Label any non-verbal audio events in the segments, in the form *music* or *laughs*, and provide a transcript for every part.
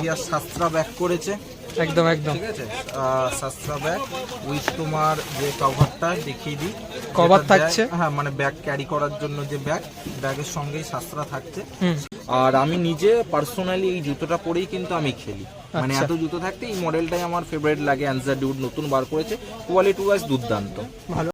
নাভিয়া সাস্ত্রা back করেছে। একদম একদম। ঠিক আছে? আহ, শাস্ত্রা ব্যাগ উইথ তোমার যে কভারটা দেখিয়ে দিই। কভার থাকছে? হ্যাঁ মানে ব্যাগ ক্যারি করার জন্য যে ব্যাগ ব্যাগের সঙ্গেই সাস্ত্রা থাকছে। আর আমি নিজে পার্সোনালি এই জুতোটা পরেই কিন্তু আমি খেলি। মানে আচ্ছা। এত জুতো থাকতে এই মডেলটাই আমার ফেভারিট লাগে অ্যান্সার ডিউড নতুন বার করেছে। কোয়ালিটি ওয়াইজ দুর্দান্ত। ভালো।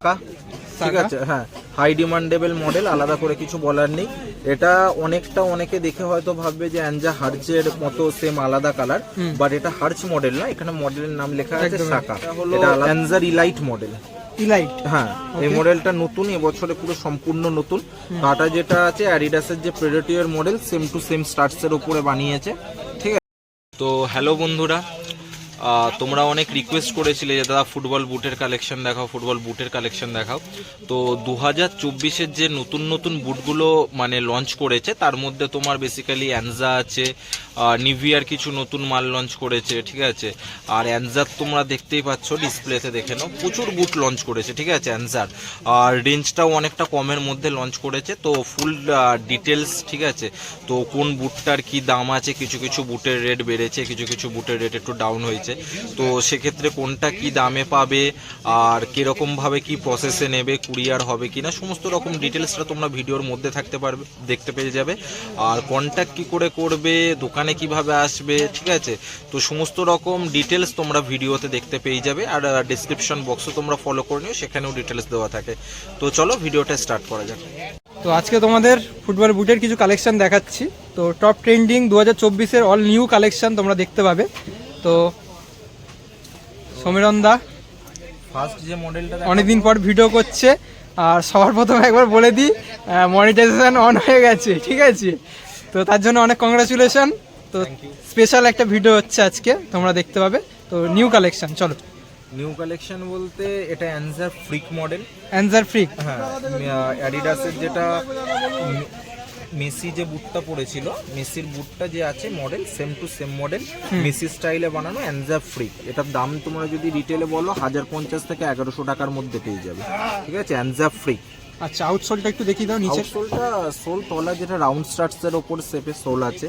ঠিক আছে হ্যাঁ। হাই ডিমান্ডেবল মডেল আলাদা করে কিছু বলার নেই। এটা অনেকটা অনেকে দেখে হয়তো ভাববে যে অ্যাঞ্জা হার্চের মতো সেম আলাদা কালার বাট এটা হার্চ মডেল না এখানে মডেলের নাম লেখা আছে। সাকা এটা অ্যাঞ্জার ইলাইট মডেল ইলাইট হ্যাঁ এই মডেলটা নতুন এবছরে পুরো সম্পূর্ণ নতুন। কাটা যেটা আছে অ্যাডিডাসের যে predator model same to same starts এর উপরে বানিয়েছে। তো হ্যালো বন্ধুরা তোমরা অনেক রিকোয়েস্ট করেছিলে যে, দাদা ফুটবল বুটের কালেকশন দেখাও ফুটবল বুটের কালেকশন দেখাও। তো দু হাজার চব্বিশের যে নতুন নতুন বুটগুলো মানে লঞ্চ করেছে, তার মধ্যে তোমার বেসিক্যালি অ্যানজা আছে নিভিয়ার কিছু নতুন মাল লঞ্চ করেছে, ঠিক আছে? আর অ্যানজার তোমরা দেখতেই পাচ্ছ ডিসপ্লেতে দেখে নাও, প্রচুর বুট লঞ্চ করেছে, ঠিক আছে অ্যানজার আর রেঞ্জটাও অনেকটা কমের মধ্যে লঞ্চ করেছে, তো ফুল ডিটেলস ঠিক আছে? তো কোন বুটটার কি দাম আছে, কিছু কিছু বুটের রেট বেড়েছে, কিছু কিছু বুটের রেট একটু ডাউন হয়েছে। তো সেক্ষেত্রে কোনটা কি দামে পাবে আর কীরকম ভাবে কি প্রসেসে নেবে কুরিয়ার হবে কিনা, সমস্ত রকম ডিটেলসটা তোমরা ভিডিওর মধ্যে থাকতে পারবে, দেখতে পেয়ে যাবে। আর কন্ট্যাক্ট কি করে করবে, দোকানে কীভাবে আসবে, ঠিক আছে? তো সমস্ত রকম ডিটেলস তোমরা ভিডিওতে দেখতে পেয়ে যাবে আর ডিসক্রিপশন বক্সও তোমরা ফলো করে নিও, সেখানেও ডিটেলস দেওয়া থাকে। তো চলো ভিডিওটা স্টার্ট করা যাক। তো আজকে তোমাদের ফুটবল বুটের কিছু কালেকশন দেখাচ্ছি। তো টপ ট্রেন্ডিং দু হাজার অল নিউ কালেকশন তোমরা দেখতে পাবে। তো সমীরণ দা ফার্স্ট যে মডেলটা অনেকদিন পর ভিডিও করছে। আর সবার প্রথমে একবার বলে দিই মনিটাইজেশন অন হয়ে গেছে ঠিক আছে? তো তার জন্য অনেক কংগ্রাচুলেশন তো স্পেশাল একটা ভিডিও হচ্ছে আজকে তোমরা দেখতে পাবে। তো নিউ কালেকশন চলো। নিউ কালেকশন বলতে এটা answer freak model answer freak হ্যাঁ অ্যাডিডাসের যেটা মেসি যে বুটটা পড়েছিল মেসির বুটটা যে আছে model same to same model Messi স্টাইলে বানানো অ্যানজা ফ্রি এটার দাম তোমরা যদি রিটেলে বলো হাজার পঞ্চাশ থেকে এগারোশো টাকার মধ্যে পেয়ে যাবে। ঠিক আছে? অ্যানজা ফ্রি আচ্ছা আউটসোলটা একটু দেখিয়ে দাও নিচে। সোলটা সোল তলা যেটা রাউন্ড স্টার্টসের ওপর শেপে সোল আছে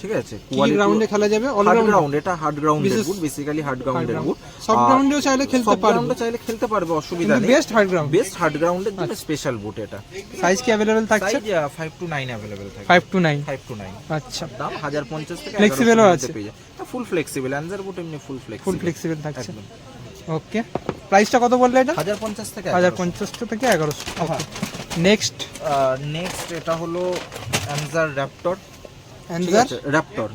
ঠিক আছে? কি গ্রাউন্ডে খেলা যাবে? অল হার্ড গ্রাউন্ড এটা হার্ড গ্রাউন্ডের বুট বেসিক্যালি হার্ড গ্রাউন্ডের বুট সব গ্রাউন্ডেও চাইলে খেলতে পারবে। গ্রাউন্ডে চাইলে খেলতে পারবে অসুবিধা নেই। Best hard ground best hard গ্রাউন্ডের জন্য স্পেশাল বুট এটা। সাইজ কি অ্যাভেলেবেল থাকছে? Size five to nine available থাকে five to nine five to nine আচ্ছা। দাম হাজার পঞ্চাশ থেকে Flexible ও আছে? ফুল ফ্লেক্সিবল অ্যান্সার বুট এমনি ফুল ফুল ফ্লেক্সিবল ফ্লেক্সিবল থাকছে। ওকে প্রাইসটা কত বললে এটা? হাজার পঞ্চাশ থেকে হাজার পঞ্চাশটা থেকে এগারোশো। হ্যাঁ। নেক্সট নেক্সট এটা হলো অ্যানজার র্যাপটর অ্যান্সার র্যাপটর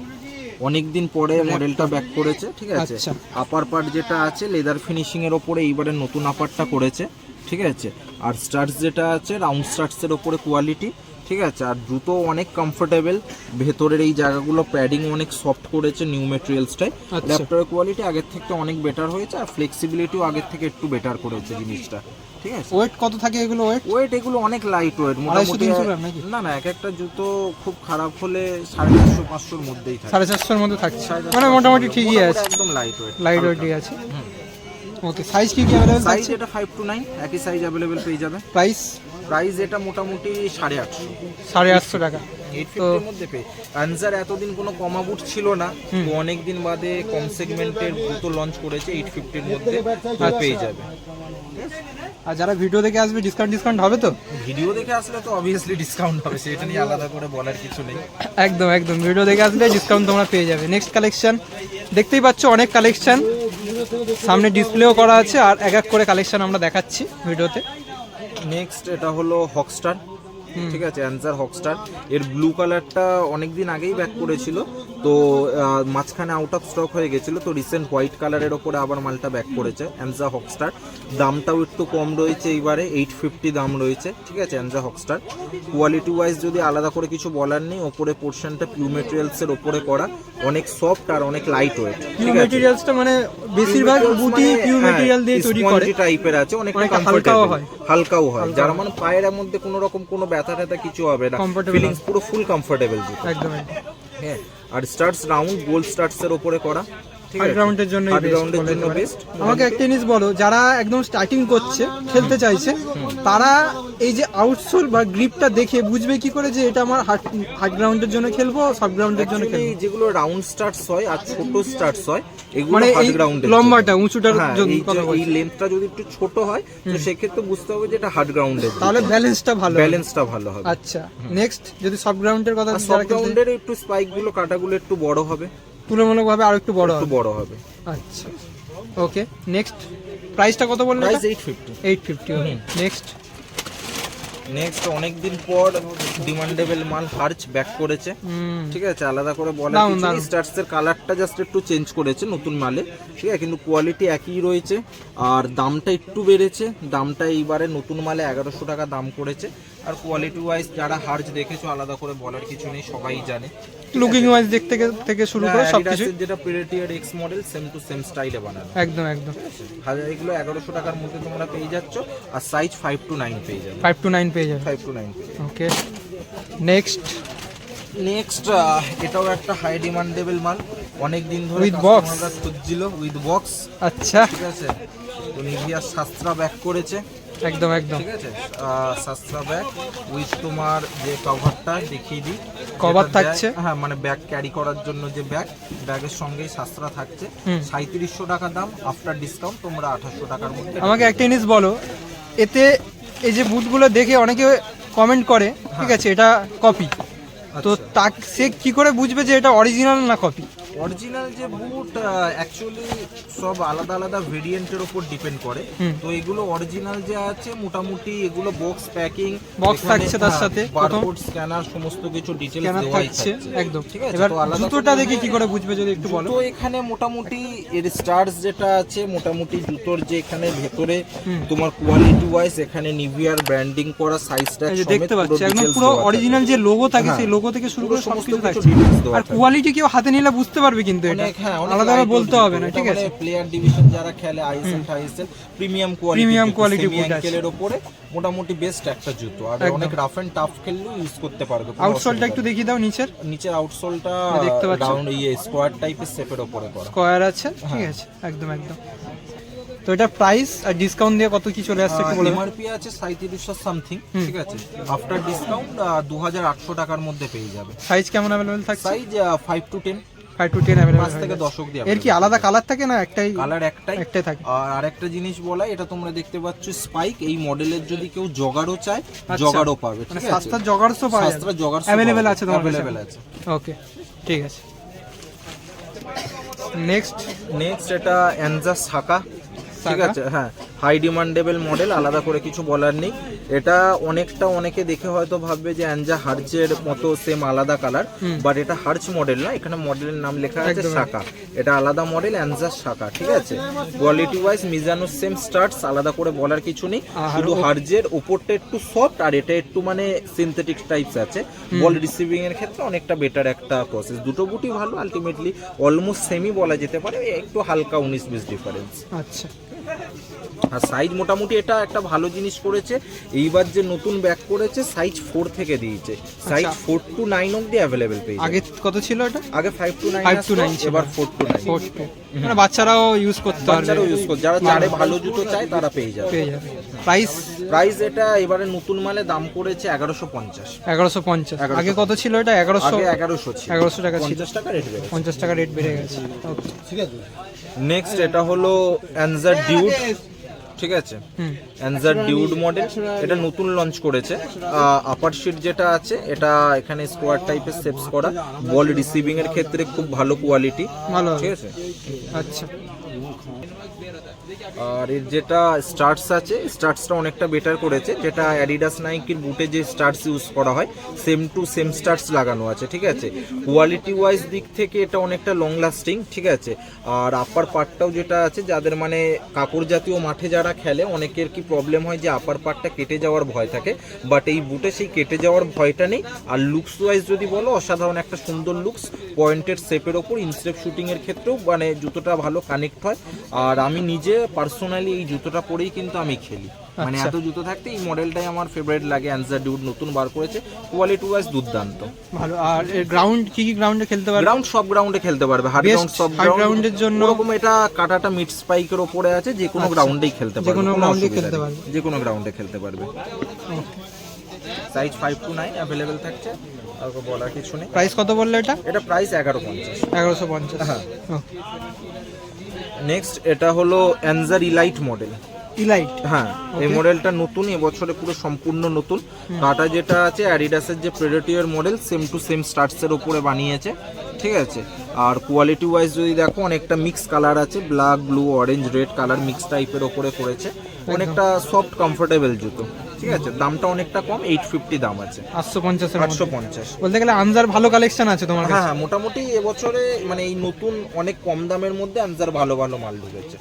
অনেকদিন পরে মডেলটা ব্যাক করেছে ঠিক আছে? আচ্ছা। আপার পার্ট যেটা আছে লেদার ফিনিশিং এর ওপরে এইবারে নতুন আপারটা করেছে ঠিক আছে? আর স্টার্টস যেটা আছে রাউন্ড স্টার্টসের ওপরে কোয়ালিটি ঠিক আছে? আর জুতো অনেক কমফোর্টেবল ভেতরের এই জায়গাগুলো প্যাডিং অনেক সফট করেছে নিউ মেটেরিয়ালসটাই। র্যাপটরের কোয়ালিটি আগের থেকে অনেক বেটার হয়েছে আর ফ্লেক্সিবিলিটিও আগের থেকে একটু বেটার করেছে জিনিসটা। ঠিক আছে? ওয়েট কত থাকে এগুলো ওয়েট ওয়েট এগুলো অনেক লাইট ওয়েট মোটামুটি না না এক একটা জুতো খুব খারাপ হলে সাড়ে চারশো পাঁচশোর মধ্যেই থাকে। সাড়ে চারশোর মধ্যে থাকছে মানে মোটামুটি ঠিকই আছে। একদম লাইট ওয়েট লাইট ওয়েটই আছে। ওকে সাইজ কি কি অ্যাভেলেবেল সাইজ এটা ফাইভ টু নাইন একই সাইজ অ্যাভেলেবেল পেয়ে যাবে। প্রাইস প্রাইস এটা মোটামুটি সাড়ে আটশো। সাড়ে আটশো টাকা। মধ্যে পেয়ে। আনসার এতদিন কোনো কমা বুট ছিল না। তো অনেক দিন বাদে কম সেগমেন্টের জুতো লঞ্চ করেছে এইট ফিফটির মধ্যে তো পেয়ে যাবে। আর যারা ভিডিও দেখে আসবে ডিসকাউন্ট ডিসকাউন্ট হবে তো? ভিডিও দেখে আসলে তো অবভিয়াসলি ডিসকাউন্ট হবে সেটা নিয়ে আলাদা করে বলার কিছু নেই। একদম একদম। ভিডিও দেখে আসলে ডিসকাউন্ট তোমরা পেয়ে যাবে। নেক্সট কালেকশন দেখতেই পাচ্ছ অনেক কালেকশন সামনে ডিসপ্লেও করা আছে আর এক এক করে কালেকশন আমরা দেখাচ্ছি ভিডিওতে নেক্সট এটা হলো হকস্টার ঠিক আছে? অ্যান্সার হকস্টার এর ব্লু কালারটা অনেক দিন আগেই ব্যাক করেছিল। তো মাঝখানে আউট অফ স্টক হয়ে গেছিল তো রিসেন্ট হোয়াইট কালারের ওপরে আবার মালটা ব্যাক করেছে অ্যান্সা হকস্টার দামটাও একটু কম রয়েছে এইবারে এইট ফিফটি দাম রয়েছে ঠিক আছে অ্যান্সা হকস্টার কোয়ালিটি ওয়াইজ যদি আলাদা করে কিছু বলার নেই ওপরে পোর্শনটা পিউ মেটেরিয়ালসের ওপরে করা অনেক সফট আর অনেক লাইট ওয়েট পিউ মেটেরিয়ালসটা মানে বেশিরভাগ বুটি পিউ মেটেরিয়াল দিয়ে তৈরি করে। টাইপের আছে অনেকটা হালকাও কমফোর্টেবল হয়। হালকাও হয় যার মানে পায়ের মধ্যে কোনো রকম কোনো ব্যথা ট্যাথা কিছু হবে না। ফিলিংস পুরো ফুল কমফোর্টেবল জুতো। একদম। হ্যাঁ। আর স্টার্টস রাউন্ড গোল স্টার্টস এর উপরে করা। ঠিক গ্রাউন্ডের জন্য আমাকে একটা জিনিস বলো যারা একদম স্টার্টিং করছে খেলতে চাইছে তারা এই যে আউটসোল বা গ্রিপটা দেখে বুঝবে কি করে যে এটা আমার হার্ড গ্রাউন্ডের জন্য খেলব সফট গ্রাউন্ডের জন্য খেলব? যেগুলো রাউন্ড স্টার্টস হয় আর ছোট স্টার্টস হয় এগুলো মানে হার্ড এই গ্রাউন্ডের লম্বাটা উঁচুটার হ্যাঁ জন্য এই লেন্থটা যদি একটু ছোট হয় তো সেক্ষেত্রে বুঝতে হবে যে এটা হার্ড গ্রাউন্ডের তাহলে ব্যালেন্সটা ভালো ব্যালেন্সটা ভালো হবে। আচ্ছা নেক্সট যদি সফট গ্রাউন্ডের কথা খেলতে গ্রাউন্ডের একটু স্পাইকগুলো কাটাগুলো একটু বড় হবে। তুলনামূলকভাবে আরও একটু বড় একটু হবে। বড় হবে। আচ্ছা। ওকে নেক্সট প্রাইসটা কত বললে price eight fifty eight fifty next next অনেকদিন পর ডিমান্ডেবল মাল হার্চ ব্যাক করেছে। ঠিক আছে আলাদা করে দারুণ, কিছু স্টার্টস এর কালারটা জাস্ট একটু চেঞ্জ করেছে নতুন মালে। ঠিক আছে কিন্তু কোয়ালিটি একই রয়েছে। আর দামটা একটু বেড়েছে। দামটা এইবারে নতুন মালে এগারোশো টাকা দাম করেছে। আর কোয়ালিটি ওয়াইজ যারা হার্চ দেখেছ আলাদা করে বলার কিছু নেই সবাই জানে। লুকিং ওয়াইজ দিক থেকে থেকে শুরু করে হ্যাঁ, সবকিছু। যেটা predator X model same to same স্টাইলে বানানো। একদম একদম। হাজার এগুলো এগারোশো টাকার মধ্যে তোমরা পেয়ে যাচ্ছ আর সাইজ ফাইভ টু নাইন পেয়ে যাবে। ফাইভ টু নাইন পেয়ে যাবে। Five to nine okay next next এটাও একটা হাই ডিমান্ডেবল মাল। অনেক দিন ধরে box? কাস্টমাররা খুঁজছিল উইথ বক্স আচ্ছা। ঠিক আছে? তো নিভিয়া শাস্ত্রা ব্যাক করেছে। একদম একদম। ঠিক আছে? ব্যাগ উইথ তোমার যে কভারটা দেখিয়ে দিই। যেটা থাকছে? হ্যাঁ মানে ব্যাগ ক্যারি করার জন্য যে ব্যাগ ব্যাগের সঙ্গেই শাস্ত্রা থাকছে। সাঁত্রিশশো টাকা দাম আফটার ডিসকাউন্ট তোমরা আঠাশশো টাকার মধ্যে আমাকে একটা জিনিস বলো এতে এই যে বুটগুলো দেখে অনেকে কমেন্ট করে ঠিক আছে এটা কপি তো আচ্ছা। তা সে কি করে বুঝবে যে এটা অরিজিনাল না কপি অরিজিনাল যে বুট অ্যাকচুয়ালি সব আলাদা আলাদা ভেরিয়েন্টের উপর ডিপেন্ড করে। তো এগুলো অরিজিনাল যে আছে মোটামুটি এগুলো বক্স প্যাকিং বক্স থাকছে তার সাথে, প্রথম। বারকোড স্ক্যানার সমস্ত কিছু দেওয়াই থাকছে থাকছে। একদম। ঠিক আছে এবার তো জুতোটা দেখে কি করে বুঝবে যদি একটু বলো? জুতো এখানে মোটামুটি এর স্টার্স যেটা আছে মোটামুটি জুতোর যে এখানে ভেতরে তোমার কোয়ালিটি ওয়াইজ এখানে নিভিয়ার ব্র্যান্ডিং করা সাইজটা দেখতে পাচ্ছি একদম পুরো অরিজিনাল যে লোগো থাকে হ্যাঁ। সেই লোগো থেকে শুরু করে সমস্ত সবকিছু থাকছে। আর কোয়ালিটি কেউ হাতে নিলে বুঝতে পারবে কিন্তু এটা। হ্যাঁ light বলতে হবে না ঠিক মানে আছে? প্লেয়ার ডিভিশন যারা খেলে আইএসএল টাইএসএল প্রিমিয়াম কোয়ালিটি আছে। অ্যাঙ্কেলের উপরে মোটামুটি বেস্ট একটা জুতো। আর অনেক রাফ এন্ড টাফ খেললেও ইউজ করতে পারবে আউটসোলটা একটু দেখিয়ে দাও নিচের। নিচের আউটসোলটা দেখতে পাচ্ছ? ডাউন ইয়ে স্কোয়ার টাইপের শেপের উপরে করা। স্কোয়ার আছে? ঠিক হ্যাঁ। আছে একদম একদম। তো এটা প্রাইস আর ডিসকাউন্ট দিয়ে কত কি চলে আসছে একটু বলে দাও। এমআরপি আছে সাঁত্রিশশো সামথিং ঠিক আছে? আফটার ডিসকাউন্ট দু হাজার আটশো টাকার মধ্যে পেয়ে যাবে। সাইজ কেমন অ্যাভেলেবেল থাকছে? Size five to ten five to ten পাঁচ থেকে দশ অব্দি এর কি আলাদা কালার থাকে না একটাই? কালার একটাই। একটাই থাকে। আর আরেকটা জিনিস বলা এটা তোমরা দেখতে পাচ্ছ স্পাইক এই মডেলের যদি কেউ জগারও চায় আচ্ছা। জগারও পাবে মানে ঠিক আছে? সস্তা জগার্সও পাবে সস্তা জগার অ্যাভেলেবেল আছে তোমার অ্যাভেলেবেল আছে। ওকে ঠিক আছে। নেক্সট নেক্সট এটা অ্যানজাস সাকা ঠিক আছে হ্যাঁ। হাই ডিমান্ডেবল মডেল আলাদা করে কিছু বলার নেই। এটা অনেকটা অনেকে দেখে হয়তো ভাববে যে অ্যানজা হার্চের মতো সেম আলাদা কালার বাট এটা হার্চ মডেল না এখানে মডেলের নাম লেখা আছে। শাখা। এটা আলাদা মডেল অ্যানজা শাখা ঠিক আছে? কোয়ালিটি ওয়াইজ মিজানো সেম স্টার্টস আলাদা করে বলার কিছু নেই। শুধু হার্জের ওপরটা একটু সফট আর এটা একটু মানে সিনথেটিক টাইপস আছে। বল রিসিভিং এর ক্ষেত্রে অনেকটা বেটার একটা প্রসেস দুটো বুটি ভালো আলটিমেটলি অলমোস্ট সেমই বলা যেতে পারে একটু হালকা উনিশ বিশ ডিফারেন্স আচ্ছা। Yes. *laughs* আর সাইজ মোটামুটি এটা একটা ভালো জিনিস করেছে। এইবার যে নতুন ব্যাগ করেছে সাইজ ফোর থেকে দিয়েছে। সাইজ ফোর টু নাইন অব্দি অ্যাভেলেবেল পেয়ে আগে কত ছিল এটা? আগে five to nine Five to nine এবার four to nine four to মানে বাচ্চারাও ইউজ করতে পারবে। বাচ্চারাও ইউজ করে যারা চারে ভালো জুতো চায় তারা পেয়ে যাবে। পেয়ে যাবে। প্রাইস প্রাইস এটা এবারে নতুন মালে দাম করেছে এগারোশো পঞ্চাশ। এগারোশো পঞ্চাশ। আগে কত ছিল এটা? এগারোশো এগারোশো ছিল। 1100 টাকা। পঞ্চাশ টাকা রেট বেড়েছে। পঞ্চাশ টাকা রেট বেড়ে গেছে। ওকে নেক্সট এটা হলো অ্যানজার ডিউড ঠিক আছে? অ্যানজার ডিউড মডেল এটা নতুন লঞ্চ করেছে। আপার শিট যেটা আছে এটা এখানে স্কোয়ার টাইপের সেপস করা। বল রিসিভিং এর ক্ষেত্রে খুব ভালো কোয়ালিটি ভালো। ঠিক আছে? আচ্ছা। আর এর যেটা স্টার্টস আছে স্টার্টসটা অনেকটা বেটার করেছে, যেটা অ্যাডিডাস নাইকির বুটে যে স্টার্টস ইউজ করা হয় সেম টু সেম স্টার্টস লাগানো আছে, ঠিক আছে? কোয়ালিটি ওয়াইজ দিক থেকে এটা অনেকটা লং লাস্টিং ঠিক আছে? আর আপার পার্টটাও যেটা আছে, যাদের মানে কাপড় জাতীয় মাঠে যারা খেলে, অনেকের কি প্রবলেম হয় যে আপার পার্টটা কেটে যাওয়ার ভয় থাকে বাট এই বুটে সেই কেটে যাওয়ার ভয়টা নেই। আর লুকস ওয়াইজ যদি বলো, অসাধারণ একটা সুন্দর লুকস পয়েন্টেড শেপের ওপর ইনস্টেপ শুটিংয়ের ক্ষেত্রেও মানে জুতোটা ভালো কানেক্ট হয়। আর আমি নিজে পার্সোনালি এই জুতোটা পরেই কিন্তু আমি খেলি। মানে আচ্ছা। এত জুতো থাকতে এই মডেলটাই আমার ফেভারিট লাগে অ্যান্সার ডিউড নতুন বার করেছে। কোয়ালিটি ওয়াইজ দুর্দান্ত। ভালো আর গ্রাউন্ড কি কি গ্রাউন্ডে খেলতে পারবে? গ্রাউন্ড সব গ্রাউন্ডে খেলতে পারবে। হার্ড গ্রাউন্ড সব গ্রাউন্ডের জন্য- ওরকম এটা কাটাটা মিড স্পাইকের ওপরে আছে যে কোনো আচ্ছা। গ্রাউন্ডেই খেলতে পারবে যে কোনো গ্রাউন্ডে খেলতে পারবে। যে কোনো গ্রাউন্ডে খেলতে পারবে। Size five to nine available থাকছে। আর বলার কিছু নেই। প্রাইস কত বলল এটা? এটা প্রাইস এগারো পঞ্চাশ এগারোশো পঞ্চাশ। হ্যাঁ। নেক্সট এটা হলো অ্যানজার ইলাইট মডেল ইলাইট হ্যাঁ এই মডেলটা নতুন এবছরে পুরো সম্পূর্ণ নতুন। কাটা যেটা আছে অ্যাডিডাসের যে predator model same to same স্টার্টসের উপরে বানিয়েছে। ঠিক আছে? আর কোয়ালিটি ওয়াইজ যদি দেখো অনেকটা মিক্স কালার আছে। Black blue orange red colour mix টাইপের ওপরে করেছে। অনেকটা সফট কমফোর্টেবল জুতো। ঠিক আছে দামটা অনেকটা কম এইট ফিফটি দাম আছে। আটশো পঞ্চাশ আটশো পঞ্চাশ। বলতে গেলে আনজার ভালো কালেকশন আছে তোমার হ্যাঁ হ্যাঁ মোটামুটি এবছরে মানে এই নতুন অনেক কম দামের মধ্যে আনজার ভালো ভালো মাল ঢুকেছে।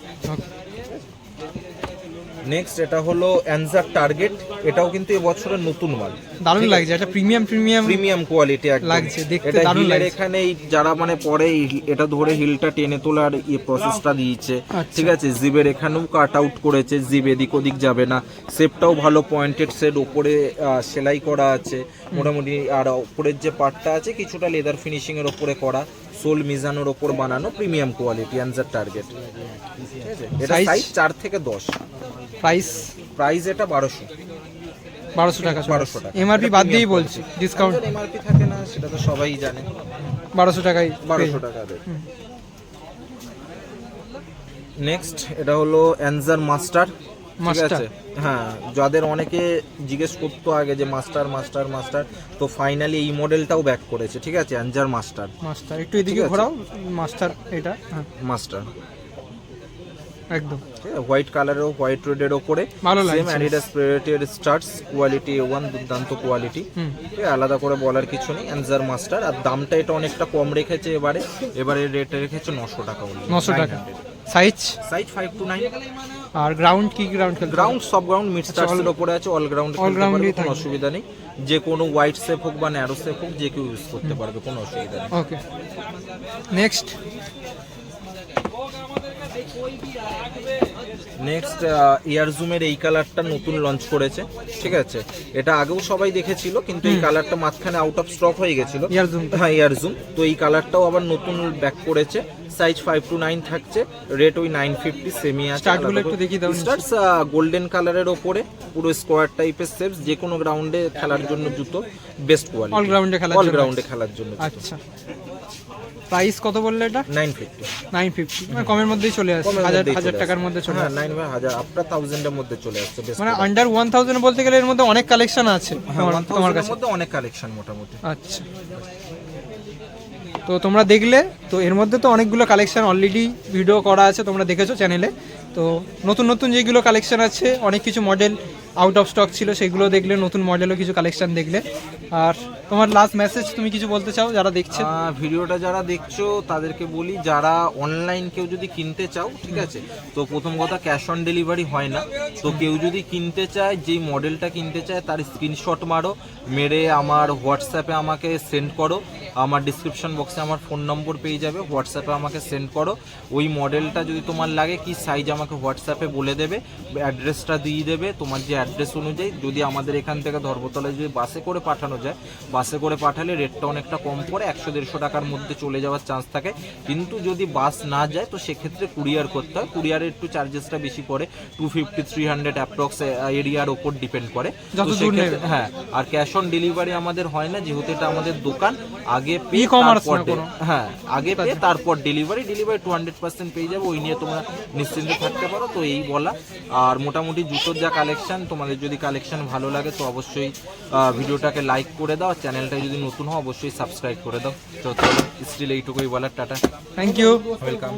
নেক্সট এটা হলো অ্যানজার টার্গেট এটাও কিন্তু এবছরের নতুন মাল। দারুণ লাগছে এটা প্রিমিয়াম প্রিমিয়াম প্রিমিয়াম কোয়ালিটি লাগছে, দেখতে দারুণ লাগছে। এখানে এই যারা মানে পরে এটা ধরে হিলটা টেনে তোলার ইয়ে প্রসেসটা দিয়েছে। আচ্ছা। ঠিক আছে? জিবের এখানেও কাট আউট করেছে জিব এদিক ওদিক যাবে না। সেপটাও ভালো পয়েন্টেড সেট ওপরে সেলাই করা আছে। মোটামুটি আর ওপরের যে পার্টটা আছে কিছুটা লেদার ফিনিশিং এর ওপরে করা সোল মিজানোর ওপর বানানো প্রিমিয়াম কোয়ালিটি অ্যানজার টার্গেট ঠিক আছে? এটা সাইজ চার থেকে দশ। প্রাইস প্রাইস এটা বারোশো। বারোশো টাকা বারোশো টাকা। এমআরপি বাদ দিয়েই বলছি ডিসকাউন্ট এমআরপি থাকে না সেটা তো সবাই জানে। বারোশো টাকায় বারোশো টাকা নেক্সট এটা হলো অ্যানজার মাস্টার ঠিক আছে? হ্যাঁ যাদের অনেকে জিজ্ঞেস করতো আগে যে মাস্টার মাস্টার মাস্টার তো ফাইনালি এই মডেলটাও ব্যাক করেছে। ঠিক আছে? অ্যানজার মাস্টার মাস্টার একটু এদিকে ঘোরাও। মাস্টার এটা হ্যাঁ। মাস্টার একদম। হোয়াইট কালারের হোয়াইট রেডের ওপরে ভালো same Adidas predator studs quality one দুর্দান্ত কোয়ালিটি আলাদা করে বলার কিছু নেই অ্যানজার মাস্টার আর দামটা এটা অনেকটা কম রেখেছে এবারে। এবারে রেট রেখেছে নশো টাকা নশো টাকা। Size size five to nine R ground কি গ্রাউন্ড খেলতে গ্রাউন্ড সব গ্রাউন্ড মিড স্টার্সের উপরে আছে অল গ্রাউন্ড ground ই কোনো অসুবিধা নেই। যে কোনো হোয়াইট সেপ হোক বা ন্যারো সেপ হোক যে কেউ ইউজ করতে পারবে কোনো অসুবিধা নেই। ওকে নেক্সট নেক্সট ইয়ার জুমের এই কালারটা নতুন লঞ্চ করেছে ঠিক আছে? এটা আগেও সবাই দেখেছিল কিন্তু এই কালারটা মাঝখানে আউট অফ স্টক হয়ে গেছিল। হ্যাঁ ইয়ার জুম তো এই কালারটাও আবার নতুন ব্যাক করেছে। সাইজ ফাইভ টু নাইন থাকছে রেট ওই নাইন ফিফটি সেমি আছে। স্টার্টস গোল্ডেন কালারের ওপরে পুরো স্কোয়ার টাইপের সেপস যে কোনো গ্রাউন্ডে খেলার জন্য জুতো বেস্ট কোয়ালিটি All ground এ খেলার অল গ্রাউন্ডে খেলার জন্য আচ্ছা। প্রাইস কত বললে এটা? Nine fifty. Nine fifty. মানে কমের মধ্যেই চলে আসছে। হাজার হাজার টাকার মধ্যে চলে হ্যাঁ আসছে। নাইন বাই হাজার আপনার থাউজেন্ডের মধ্যে চলে আসছে মানে আন্ডার ওয়ান থাউজেন্ড বলতে গেলে এর মধ্যে অনেক কালেকশন আছে হ্যাঁ তোমার- তোমার কাছে। মধ্যে অনেক কালেকশন মোটামুটি। আচ্ছা। তো তোমরা দেখলে তো এর মধ্যে তো অনেকগুলো কালেকশন অলরেডি ভিডিও করা আছে তোমরা দেখেছ চ্যানেলে তো নতুন নতুন যেগুলো কালেকশন আছে অনেক কিছু মডেল আউট অফ স্টক ছিল, সেগুলো দেখলে, নতুন মডেলও কিছু কালেকশন দেখলে। আর তোমার লাস্ট মেসেজ তুমি কিছু বলতে চাও, যারা দেখছে? ভিডিওটা যারা দেখছ, তাদেরকে বলি, যারা অনলাইন কেউ যদি কিনতে চাও, ঠিক আছে, তো প্রথম কথা ক্যাশ অন ডেলিভারি হয় না। তো কেউ যদি কিনতে চায়, যেই মডেলটা কিনতে চায়, তার স্ক্রিনশট মারো, মেরে আমার হোয়াটসঅ্যাপে আমাকে সেন্ড করো। আমার ডিসক্রিপশন বক্সে আমার ফোন নম্বর পেয়ে যাবে হোয়াটসঅ্যাপে আমাকে সেন্ড করো। ওই মডেলটা যদি তোমার লাগে কি সাইজ আমাকে হোয়াটসঅ্যাপে বলে দেবে অ্যাড্রেসটা দিয়ে দেবে তোমার যে অ্যাড্রেস অনুযায়ী। যদি আমাদের এখান থেকে ধর্মতলায় যদি বাসে করে পাঠানো যায় বাসে করে পাঠালে রেটটা অনেকটা কম পড়ে একশো দেড়শো টাকার মধ্যে চলে যাওয়ার চান্স থাকে। কিন্তু যদি বাস না যায় তো সেক্ষেত্রে কুরিয়ার করতে হয়। কুরিয়ারের একটু চার্জেসটা বেশি পড়ে। Two fifty three hundred approx এরিয়ার ওপর ডিপেন্ড করে। হ্যাঁ আর ক্যাশ অন ডেলিভারি আমাদের হয় না যেহেতু এটা আমাদের দোকান। আগে পে E-commerce তারপর? হ্যাঁ আগে পে তারপর delivery delivery two hundred percent পেয়ে যাবে ওই নিয়ে তোমরা নিশ্চিন্তে থাকতে পারো তো এই বলা। আর মোটামুটি জুতোর যা কালেকশন তোমাদের যদি কালেকশন ভালো লাগে তো অবশ্যই ভিডিওটাকে লাইক করে দাও চ্যানেলটা যদি নতুন হয় অবশ্যই সাবস্ক্রাইব করে দাও। তো স্টিল এইটুকুই বলার টাটা। Thank you welcome